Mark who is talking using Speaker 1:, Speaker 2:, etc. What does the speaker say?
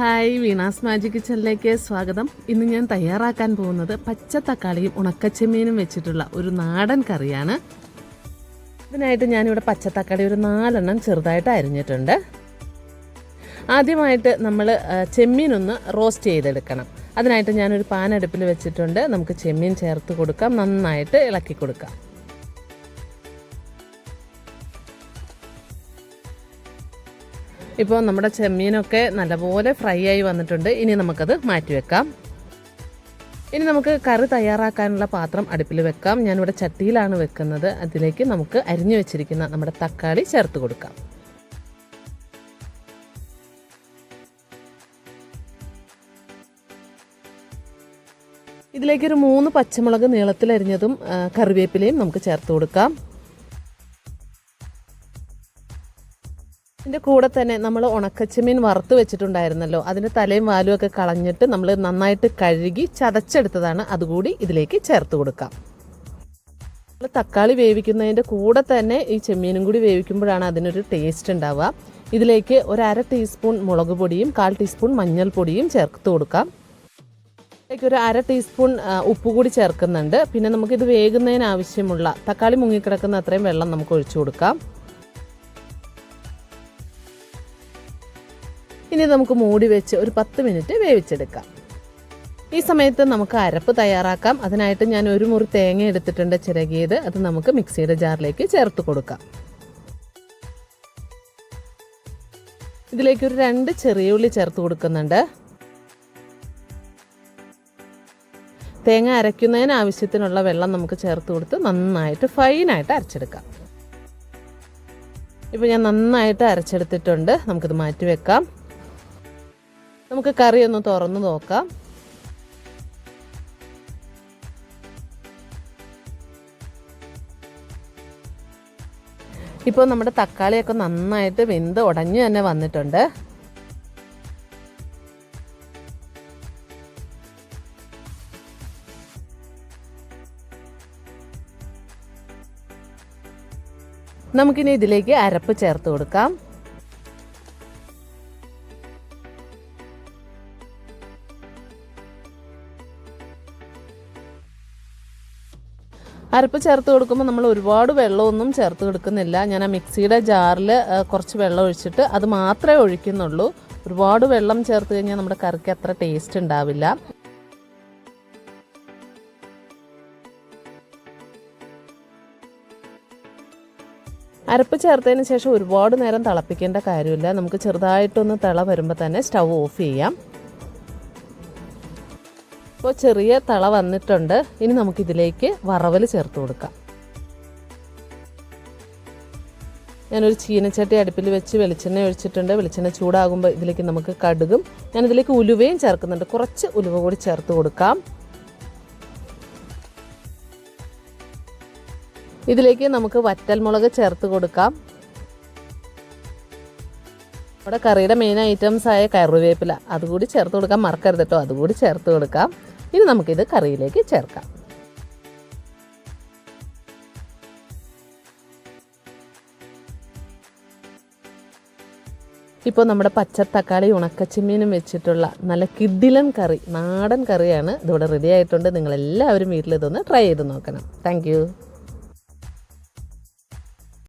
Speaker 1: Hi Veena's magic കിച്ചണിലേക്ക് സ്വാഗതം. ഇന്ന് ഞാൻ തയ്യാറാക്കാൻ പോകുന്നത് പച്ച തക്കാളിയും ഉണക്കച്ചെമ്മീനും വെച്ചിട്ടുള്ള ഒരു നാടൻ കറിയാണ്. ഇതിനായിട്ട് ഞാനിവിടെ പച്ചത്തക്കാളി ഒരു നാലെണ്ണം ചെറുതായിട്ട് അരിഞ്ഞിട്ടുണ്ട്. ആദ്യമായിട്ട് നമ്മൾ ചെമ്മീനൊന്ന് റോസ്റ്റ് ചെയ്തെടുക്കണം. അതിനായിട്ട് ഞാനൊരു പാനടുപ്പിൽ വെച്ചിട്ടുണ്ട്. നമുക്ക് ചെമ്മീൻ ചേർത്ത് കൊടുക്കാം. നന്നായിട്ട് ഇളക്കി കൊടുക്കാം. ഇപ്പോൾ നമ്മുടെ ചെമ്മീനൊക്കെ നല്ലപോലെ ഫ്രൈ ആയി വന്നിട്ടുണ്ട്. ഇനി നമുക്കത് മാറ്റി വെക്കാം. ഇനി നമുക്ക് കറി തയ്യാറാക്കാനുള്ള പാത്രം അടുപ്പിൽ വെക്കാം. ഞാനിവിടെ ചട്ടിയിലാണ് വെക്കുന്നത്. അതിലേക്ക് നമുക്ക് അരിഞ്ഞു വെച്ചിരിക്കുന്ന നമ്മുടെ തക്കാളി ചേർത്ത് കൊടുക്കാം. ഇതിലേക്കൊരു മൂന്ന് പച്ചമുളക് നീളത്തിലരിഞ്ഞതും കറിവേപ്പിലയും നമുക്ക് ചേർത്ത് കൊടുക്കാം. ഇതിന്റെ കൂടെ തന്നെ നമ്മൾ ഉണക്കച്ചമീൻ വറുത്ത് വെച്ചിട്ടുണ്ടായിരുന്നല്ലോ. അതിന്റെ തലയും വാലും ഒക്കെ കളഞ്ഞിട്ട് നമ്മൾ നന്നായിട്ട് കഴുകി ചതച്ചെടുത്തതാണ്. അതുകൂടി ഇതിലേക്ക് ചേർത്ത് കൊടുക്കാം. നമ്മൾ തക്കാളി വേവിക്കുന്നതിന്റെ കൂടെ തന്നെ ഈ ചെമ്മീനും കൂടി വേവിക്കുമ്പോഴാണ് അതിനൊരു ടേസ്റ്റ് ഉണ്ടാവുക. ഇതിലേക്ക് ഒരു അര ടീസ്പൂൺ മുളക് പൊടിയും കാൽ ടീസ്പൂൺ മഞ്ഞൾപ്പൊടിയും ചേർത്ത് കൊടുക്കാം. ഇതിലേക്ക് ഒരു അര ടീസ്പൂൺ ഉപ്പ് കൂടി ചേർക്കുന്നുണ്ട്. പിന്നെ നമുക്കിത് വേകുന്നതിന് ആവശ്യമുള്ള തക്കാളി മുങ്ങിക്കിടക്കുന്ന അത്രയും വെള്ളം നമുക്ക് ഒഴിച്ചു കൊടുക്കാം. ഇനി നമുക്ക് മൂടി വെച്ച് ഒരു പത്ത് മിനിറ്റ് വേവിച്ചെടുക്കാം. ഈ സമയത്ത് നമുക്ക് അരപ്പ് തയ്യാറാക്കാം. അതിനായിട്ട് ഞാൻ ഒരു മുറി തേങ്ങ എടുത്തിട്ടുണ്ട് ചിരകിയത്. അത് നമുക്ക് മിക്സിയുടെ ജാറിലേക്ക് ചേർത്ത് കൊടുക്കാം. ഇതിലേക്ക് ഒരു രണ്ട് ചെറിയ ഉള്ളി ചേർത്ത് കൊടുക്കുന്നുണ്ട്. തേങ്ങ അരയ്ക്കുന്നതിന് ആവശ്യത്തിനുള്ള വെള്ളം നമുക്ക് ചേർത്ത് കൊടുത്ത് നന്നായിട്ട് ഫൈനായിട്ട് അരച്ചെടുക്കാം. ഇപ്പോൾ ഞാൻ നന്നായിട്ട് അരച്ചെടുത്തിട്ടുണ്ട്. നമുക്കിത് മാറ്റി വെക്കാം. നമുക്ക് കറി ഒന്ന് തുറന്ന് നോക്കാം. ഇപ്പോൾ നമ്മുടെ തക്കാളിയൊക്കെ നന്നായിട്ട് വെന്ത് ഉടഞ്ഞു തന്നെ വന്നിട്ടുണ്ട്. നമുക്കിനി ഇതിലേക്ക് അരപ്പ് ചേർത്ത് കൊടുക്കാം. അരപ്പ് ചേർത്ത് കൊടുക്കുമ്പോൾ നമ്മൾ ഒരുപാട് വെള്ളമൊന്നും ചേർത്ത് കൊടുക്കുന്നില്ല. ഞാൻ ആ മിക്സിയുടെ ജാറിൽ കുറച്ച് വെള്ളം ഒഴിച്ചിട്ട് അത് മാത്രമേ ഒഴിക്കുന്നുള്ളൂ. ഒരുപാട് വെള്ളം ചേർത്ത് കഴിഞ്ഞാൽ നമ്മുടെ കറിക്ക് അത്ര ടേസ്റ്റ് ഉണ്ടാവില്ല. അരപ്പ് ചേർത്തതിന് ശേഷം ഒരുപാട് നേരം തിളപ്പിക്കേണ്ട കാര്യമില്ല. നമുക്ക് ചെറുതായിട്ടൊന്ന് തിള വരുമ്പോൾ തന്നെ സ്റ്റൗ ഓഫ് ചെയ്യാം. ഇപ്പോൾ ചെറിയ തള വന്നിട്ടുണ്ട്. ഇനി നമുക്കിതിലേക്ക് വറവൽ ചേർത്ത് കൊടുക്കാം. ഞാനൊരു ചീനച്ചട്ടി അടുപ്പിൽ വെച്ച് വെളിച്ചെണ്ണ ഒഴിച്ചിട്ടുണ്ട്. വെളിച്ചെണ്ണ ചൂടാകുമ്പോൾ ഇതിലേക്ക് നമുക്ക് കടുകും ഞാനിതിലേക്ക് ഉലുവയും ചേർക്കുന്നുണ്ട്. കുറച്ച് ഉലുവ കൂടി ചേർത്ത് കൊടുക്കാം. ഇതിലേക്ക് നമുക്ക് വറ്റൽമുളക് ചേർത്ത് കൊടുക്കാം. നമ്മുടെ കറിയുടെ മെയിൻ ഐറ്റംസ് ആയ കറിവേപ്പില അതുകൂടി ചേർത്ത് കൊടുക്കാം. മറക്കരുത് കേട്ടോ അതുകൂടി ചേർത്ത് കൊടുക്കാം. ഇനി നമുക്കിത് കറിയിലേക്ക് ചേർക്കാം. ഇപ്പോൾ നമ്മുടെ പച്ചത്തക്കാളി ഉണക്കച്ചിമ്മീനും വെച്ചിട്ടുള്ള നല്ല കിഡിലൻ കറി നാടൻ കറിയാണ് ഇതിവിടെ റെഡി ആയിട്ടുണ്ട്. നിങ്ങളെല്ലാവരും വീട്ടിൽ ഇതൊന്ന് ട്രൈ ചെയ്ത് നോക്കണം. താങ്ക്